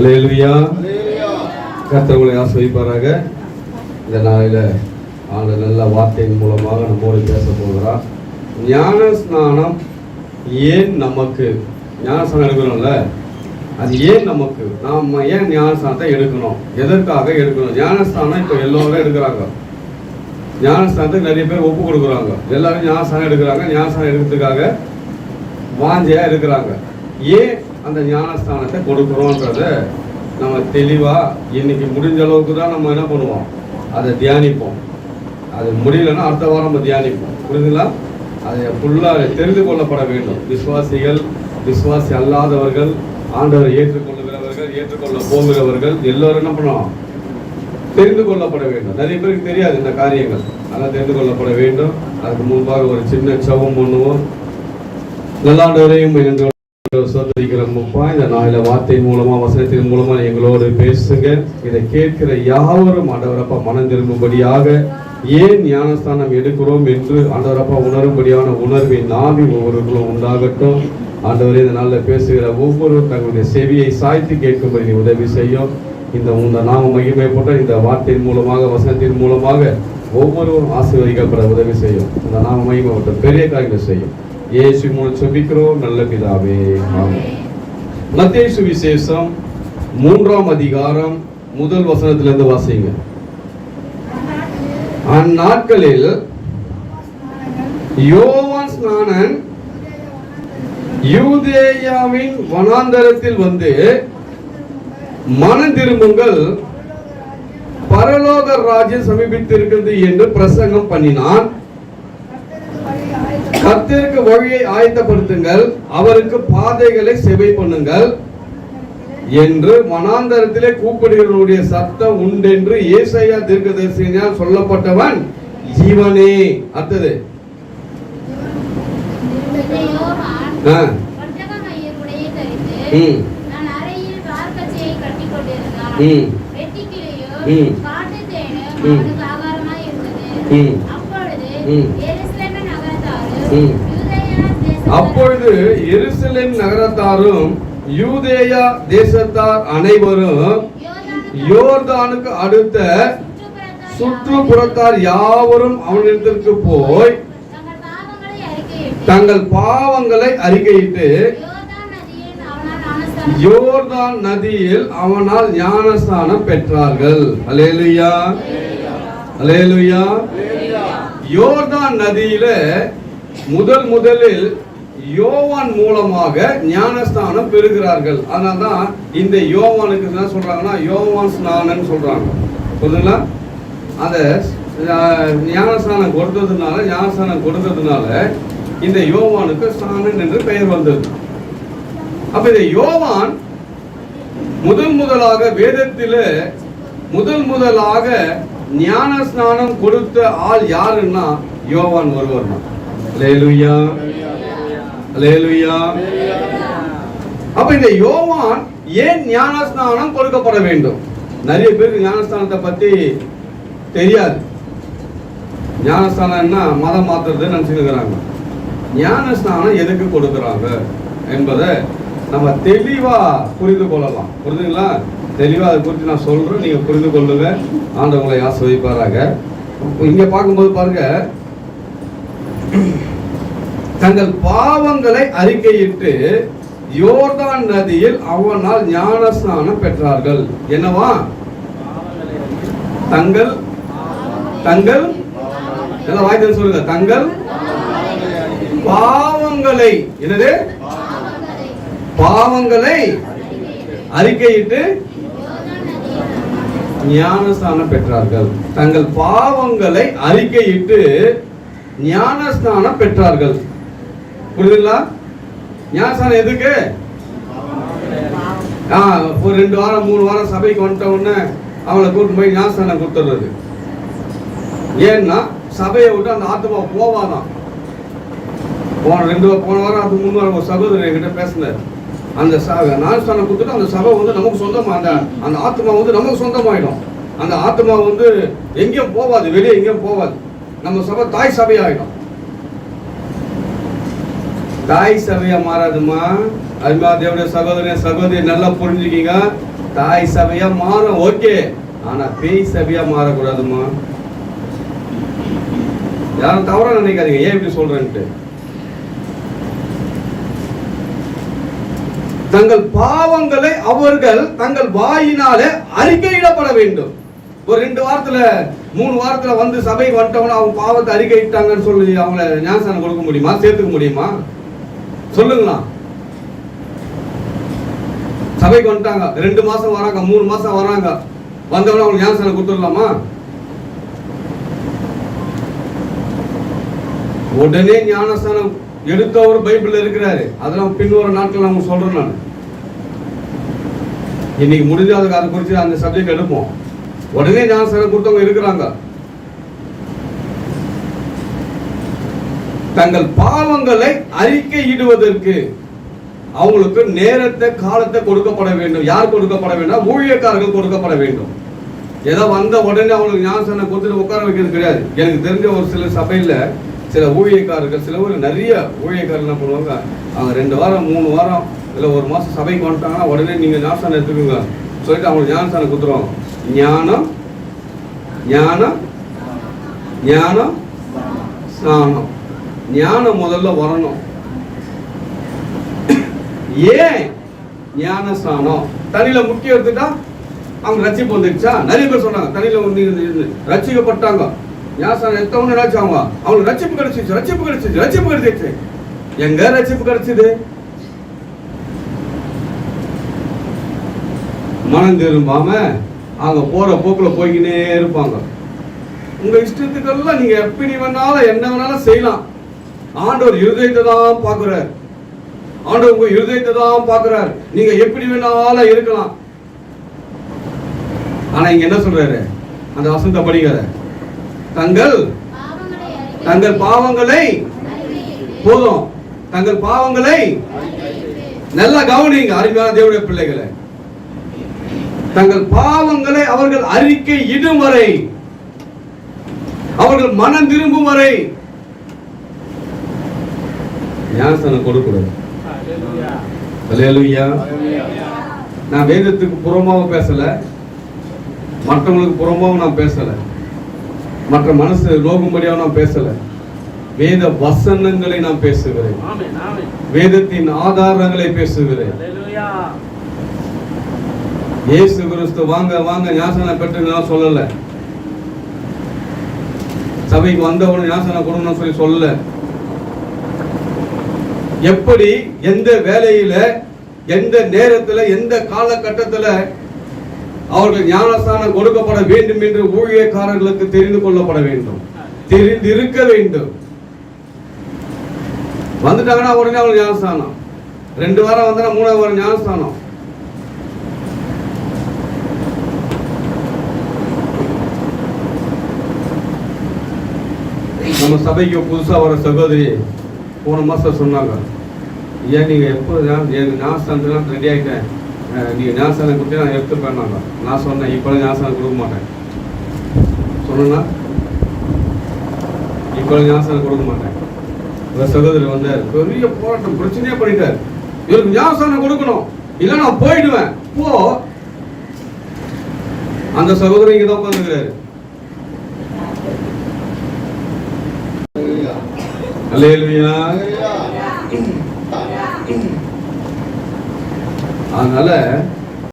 அல்லேலூயா கர்த்தர் ஆசிரியப்பாராக இந்த நாளில் ஆண்டு நல்ல வார்த்தையின் மூலமாக நம்மோடு பேச போகிறார். ஞான ஸ்நானம் ஏன் நமக்கு? ஞான ஸ்நானம் எடுக்கிறோம்ல அது ஏன் நமக்கு? நாம் ஏன் ஞான ஸ்நானத்தை எடுக்கணும்? எதற்காக எடுக்கணும்? ஞான ஸ்நானம் இப்போ எல்லோரும் எடுக்கிறாங்க. ஞான ஸ்நானத்துக்கு நிறைய பேர் ஒப்பு கொடுக்குறாங்க. எல்லாரும் ஞான ஸ்நானம் எடுக்கிறாங்க. ஞான ஸ்நானம் எடுக்கிறதுக்காக வாஞ்சியாக இருக்கிறாங்க. ஏன் அந்த ஞானஸ்தானத்தை கொடுக்குறோன்றத நம்ம தெளிவாக இன்னைக்கு முடிஞ்ச அளவுக்கு தான் நம்ம என்ன பண்ணுவோம்? அதை தியானிப்போம். அது முடியலன்னா அடுத்த வாரம் நம்ம தியானிப்போம். புரியுதுங்களா? அதை ஃபுல்லாக தெரிந்து கொள்ளப்பட வேண்டும். விசுவாசிகள் விசுவாசி அல்லாதவர்கள் ஆண்டவரை ஏற்றுக்கொள்ளுகிறவர்கள் ஏற்றுக்கொள்ள போகிறவர்கள் எல்லோரும் என்ன பண்ணுவோம்? தெரிந்து கொள்ளப்பட வேண்டும். நிறைய பேருக்கு தெரியாது இந்த காரியங்கள். அதெல்லாம் தெரிந்து கொள்ளப்பட வேண்டும். அதுக்கு முன்பாக ஒரு சின்ன சவம் பண்ணுவோம். நல்லாண்டவரையும் என்று சோதரிக்கிறோம்ப்பா இந்த நாளில வார்த்தை மூலமா வசனத்தின் மூலமா எங்களோடு பேசுங்க. இதை கேட்கிற யாவரும் ஆண்டவரப்பா மனம் திரும்பும்படியாக ஏன் ஞானஸ்தானம் எடுக்கிறோம் என்று ஆண்டவரப்பா உணரும்படியான உணர்வை நாவி ஒவ்வொருவர்களும் உண்டாகட்டும். ஆண்டவரே இந்த நாளில் பேசுகிற ஒவ்வொருவரும் தங்களுடைய செவியை சாய்த்து கேட்கும்படி நீ உதவி செய்யும். இந்த உந்த நாம மகிமைப்பட்ட இந்த வார்த்தையின் மூலமாக வசனத்தின் மூலமாக ஒவ்வொருவரும் ஆசீர்வதிக்கப்பட உதவி செய்யும். இந்த நாம மகிமைப்பட்ட பெரிய காரியங்கள் செய்யும். இயேசு மூலம் செபிக்கிறோம். நல்ல பிதாவே மத்திய சுவிசேஷம் மூன்றாம் அதிகாரம் முதல் வசனத்திலிருந்து வாசிங்க. அந்நாட்களில் யோவான் ஸ்நானன் யூதேயாவின் வனாந்தரத்தில் வந்து மனம் திரும்புங்கள். பரலோக ராஜ்யம் சமீபித்திருக்கிறது என்று பிரசங்கம் பண்ணினான். கர்த்தருக்கு வழியை ஆயத்தப்படுத்துங்கள். அவருக்கு பாதைகளை செவை பண்ணுங்கள். என்று மனாந்தரத்திலே கூப்பிடுகிறவருடைய சத்தம் உண்டென்று ஏசாயா தீர்க்கதரிசியினால் சொல்லப்பட்டவன் ஜீவனே. அடுத்தது. ம், ம். ம். அப்பொழுது எருசலேம் நகரத்தாரும் யூதேயா தேசத்தார் அனைவரும் யோர்தானுக்கு அடுத்த சுற்றுப்புறத்தார் யாவரும் அவனிடத்திற்கு போய் தங்கள் பாவங்களை அறிக்கையிட்டு யோர்தான் நதியில் அவனால் ஞானஸ்தானம் பெற்றார்கள். அலேலுயா அலேலுயா யோர்தான் நதியில முதல் முதலில் யோவான் மூலமாக ஞானஸ்தானம் பெறுகிறார்கள். அதனால்தான் இந்த யோவானுக்கு என்ன சொல்றாங்கன்னா யோவான் ஸ்நானன்னு சொல்றாங்க. புரியுதுங்களா அந்த ஞானஸ்தானம் கொடுத்ததுனால ஞானஸ்தானம் கொடுத்ததுனால இந்த யோவானுக்கு ஸ்நானன் என்று பெயர் வந்தது. அப்ப இந்த யோவான் முதல் முதலாக வேதத்தில் முதல் முதலாக ஞான ஸ்நானம் கொடுத்த ஆள் யாருன்னா யோவான் ஒருவர் தான். லேலுயா லேலுயா அப்ப இந்த யோவான் ஏன் ஞானஸ்நானம் கொடுக்கப்பட வேண்டும்? நிறைய பேருக்கு ஞானஸ்தானத்தை பத்தி தெரியாது. ஞானஸ்தானம்னா மதம் மாத்துறது நினைச்சுக்கிறாங்க ஞானஸ்தானம் எதுக்கு கொடுக்குறாங்க என்பதை நம்ம தெளிவா புரிந்து கொள்ளலாம். புரிஞ்சுங்களா? தெளிவாக அதை குறித்து நான் சொல்கிறேன் நீங்கள் புரிந்து கொள்ளுங்க. ஆண்டவங்களை ஆசிரியப்பாராங்க இங்கே பார்க்கும்போது பாருங்க. தங்கள் பாவங்களை அறிக்கையிட்டு யோர்தான் நதியில் அவனால் ஞானஸ்நானம் பெற்றார்கள். என்னவா? தங்கள் தங்கள் எல்லாம் வாய்த்து சொல்லுங்க. தங்கள் பாவங்களை என்னது? பாவங்களை அறிக்கையிட்டு ஞானஸ்தானம் பெற்றார்கள். தங்கள் பாவங்களை அறிக்கையிட்டு ஞானஸ்தானம் பெற்றார்கள். புரியுதுங்களா? ஞானஸ்தானம் எதுக்கு? ஆ ஒரு ரெண்டு வாரம் மூணு வாரம் சபைக்கு வந்துட்ட உடனே அவளை கூட்டு போய் ஞானஸ்தானம் கொடுத்துடுறது. ஏன்னா சபையை விட்டு அந்த ஆத்மா போவாதான். போன ரெண்டு போன வாரம் அது மூணு வாரம் ஒரு சகோதரர் என்கிட்ட பேசினார். அந்த ச- ஞானஸ்தானம் கொடுத்துட்டு அந்த சபை வந்து நமக்கு சொந்தமா அந்த அந்த ஆத்மா வந்து நமக்கு சொந்தமாயிடும். அந்த ஆத்மா வந்து எங்கேயும் போவாது வெளியே எங்கேயும் போவாது நம்ம சபை தாய் சபையாயிடும். தாய் சபையா மாறாதுமா? அதுமா தேவடைய சகோதரன் சகோதரி நல்லா புரிஞ்சுக்கிங்க. தாய் சபையா மாறும் ஓகே. ஆனா பேய் சபையா மாறக்கூடாதுமா? யாரும் தவறா நினைக்காதீங்க. ஏன் இப்படி சொல்றேன்ட்டு? தங்கள் பாவங்களை அவர்கள் தங்கள் வாயினாலே அறிக்கையிடப்பட வேண்டும். ஒரு ரெண்டு வாரத்துல மூணு வாரத்துல வந்து சபை வந்துட்டவங்க அவங்க பாவத்தை அறிக்கையிட்டாங்கன்னு சொல்லி அவங்கள ஞானசானம் கொடுக்க முடியுமா? சேர்த்துக்க முடியுமா? சொல்லுங்களா சபைக்கு வந்துட்டாங்க. ரெண்டு மாசம் வராங்க மூணு மாசம் வராங்க. வந்தவன அவங்களுக்கு ஞானசானம் கொடுத்துடலாமா? உடனே ஞானஸ்தானம் எடுத்தவர் பைபிள்ல இருக்கிறாரு. அதெல்லாம் பின்வரும் நாட்கள் நம்ம சொல்றேன் நான். இன்னைக்கு முடிஞ்ச அதுக்கு அதை குறித்து அந்த சப்ஜெக்ட் எடுப்போம். உடனே ஞானஸ்தானம் கொடுத்தவங்க இருக்கிறாங்க. தங்கள் பாவங்களை அறிக்கையிடுவதற்கு அவங்களுக்கு நேரத்தை காலத்தை கொடுக்கப்பட வேண்டும். யார் கொடுக்கப்பட வேண்டும் ஊழியக்காரர்கள் கொடுக்கப்பட வேண்டும். ஏதோ வந்த உடனே அவங்களுக்கு ஞானஸ்தானம் கொடுத்துட்டு உட்கார வைக்கிறது கிடையாது. எனக்கு தெரிஞ்ச ஒரு சில சபையில் சில ஊழியக்காரர்கள் சில ஒரு நிறைய ஊழியக்காரர்கள் என்ன பண்ணுவாங்க? அவங்க ரெண்டு வாரம் மூணு வாரம் இல்லை ஒரு மாதம் சபைக்கு வந்துட்டாங்கன்னா உடனே நீங்கள் ஞானஸ்தானம் எடுத்துக்கோங்க. சொல்லிட்டு அவங்களுக்கு ஞானஸ்தானம் கொடுத்துருவோம் ஞானம் ஞானம் ஞானம் ஸ்நானம் ஞானம் முதல்ல வரணும். ஏன் ஞான ஸ்நானம் தண்ணியில முக்கிய எடுத்துட்டா அவங்க ரட்சிப்பு வந்துடுச்சா நிறைய பேர் சொன்னாங்க தண்ணியில வந்து ரட்சிக்கப்பட்டாங்க ஞாசனம் எத்தவங்க நினைச்சாங்க அவங்களுக்கு ரச்சிப்பு கிடைச்சிச்சு ரச்சிப்பு கிடைச்சிச்சு ரட்சிப்பு கிடைச்சிச்சு எங்க ரசிப்பு கிடைச்சது? மனம் திரும்பாம அவங்க போற போக்குல போய்கினே இருப்பாங்க. உங்க இஷ்டத்துக்கெல்லாம் நீங்க எப்படி வேணாலும் என்ன வேணாலும் செய்யலாம். ஆண்டவர் இருதயத்தை தான் பார்க்குறார். ஆண்டவர் உங்க இருதயத்தை தான் பார்க்குறார். நீங்க எப்படி வேணாலும் இருக்கலாம். ஆனா இங்க என்ன சொல்றாரு? அந்த வசந்த படிக்காத தங்கள் தங்கள் பாவங்களை போதும். தங்கள் பாவங்களை நல்லா கவனிங்க அருமையான தேவனுடைய பிள்ளைகளை. தங்கள் பாவங்களை அவர்கள் அறிக்கை இடும் வரை அவர்கள் மனம் திரும்பும் வரை ஞானஸ்தானம் கொடுக்கூடாது நான் வேதத்துக்கு புறமாக பேசல. மற்றவங்களுக்கு புறமாகவும் நான் பேசல. மற்ற மனசு நோக்கும்படியாக நான் பேசல. வேத வசனங்களை நான் பேசுகிறேன். வேதத்தின் ஆதாரங்களை பேசுகிறேன். இயேசு கிறிஸ்து வாங்க வாங்க ஞாசனம் பெற்று நான் சொல்லல. சபைக்கு வந்தவன ஞாசனம் கொடுக்கணும்னு சொல்லி சொல்லல. எப்படி எந்த வேலையில எந்த நேரத்துல எந்த காலகட்டத்துல அவர்கள் ஞானஸ்தானம் கொடுக்கப்பட வேண்டும் என்று ஊழியக்காரர்களுக்கு தெரிந்து கொள்ளப்பட வேண்டும். தெரிந்திருக்க வேண்டும். வந்துட்டாங்கன்னா உடனே அவங்களுக்கு ஞானஸ்தானம். ரெண்டு வாரம் வந்தா மூணாவது வாரம் ஞானஸ்தானம். நம்ம சபைக்கு புதுசா வர சகோதரி போன மாசம் சொன்னாங்க ஏன் நீங்க எப்போ எனக்கு ஞாபகம் ரெடி ஆயிட்டேன். நீங்கள் நீங்க ஞாபகம் கொடுத்து நான் எடுத்துப்பேன்னாங்க நான் சொன்னேன் இப்போ ஞாபகம் கொடுக்க மாட்டேன். சொன்னா இப்போ ஞாபகம் கொடுக்க மாட்டேன். சகோதரி வந்தார் பெரிய போராட்டம் பிரச்சனையே பண்ணிட்டார். இவருக்கு ஞாபகம் கொடுக்கணும். இல்ல நான் போயிடுவேன். போ. அந்த சகோதரி இங்க தான் உட்காந்துக்கிறாரு அதனால